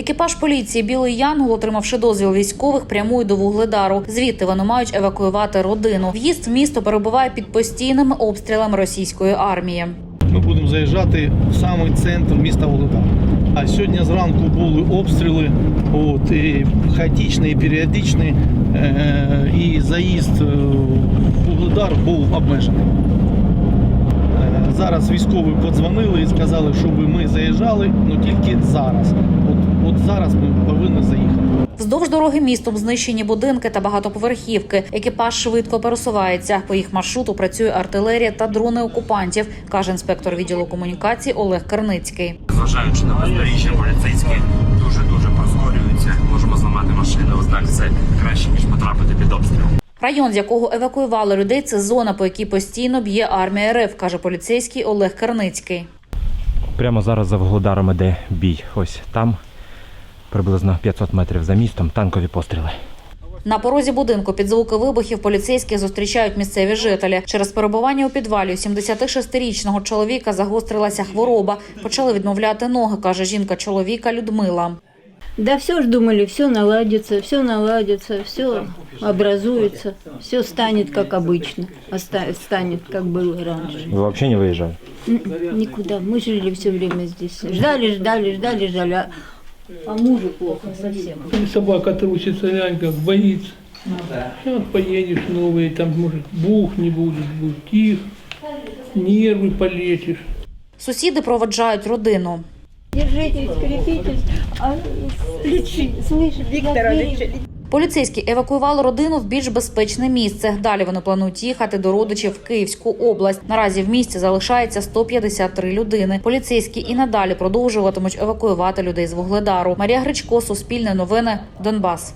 Екіпаж поліції Білий Янгол, отримавши дозвіл військових, прямує до Вугледару. Звідти вони мають евакуювати родину. В'їзд в місто перебуває під постійними обстрілами російської армії. Ми будемо заїжджати в самий центр міста Володар. А сьогодні зранку були обстріли, от, і хаотичні, і періодичні, е, і заїзд е, в Вугледар був обмежений. Е, Зараз військові подзвонили і сказали, щоб ми заїжджали, але тільки зараз. От, от зараз ми повинні заїхати. Вздовж дороги містом знищені будинки та багатоповерхівки. Екіпаж швидко пересувається. По їх маршруту працює артилерія та дрони окупантів, каже інспектор відділу комунікацій Олег Карницький. Зважаючи на бездоріжжя, поліцейські дуже дуже прискорюються. Можемо зламати машину. Однак це краще ніж потрапити під обстріл. Район, з якого евакуювали людей, це зона, по якій постійно б'є армія РФ, каже поліцейський Олег Карницький. Прямо зараз за Вугледаром іде бій. Ось там, приблизно 500 метрів за містом, танкові постріли. На порозі будинку під звуки вибухів поліцейські зустрічають місцеві жителі. Через перебування у підвалі у 76-річного чоловіка загострилася хвороба. Почали відмовляти ноги, каже жінка чоловіка Людмила. Да все ж думали, все наладится, все наладится, все образуется, все станет как обычно, оста- станет как было раньше. Ви взагалі не виїжджали? М, Никуда, мы жили все время здесь. Ждали, ждали, ждали, ждали, а, а мужу плохо совсем. Там собака трусится, лянька, боится. Сейчас поедешь новые, там может бух не будет, будет тихо, нервы полечишь. Сусіди проводжають родину. Держитесь, крепитесь, а плечи, слышишь, Виктора Поліцейські евакуювали родину в більш безпечне місце. Далі вони планують їхати до родичів в Київську область. Наразі в місті залишається 153 людини. Поліцейські і надалі продовжуватимуть евакуювати людей з Вугледару. Марія Гречко, Суспільне новини, Донбас.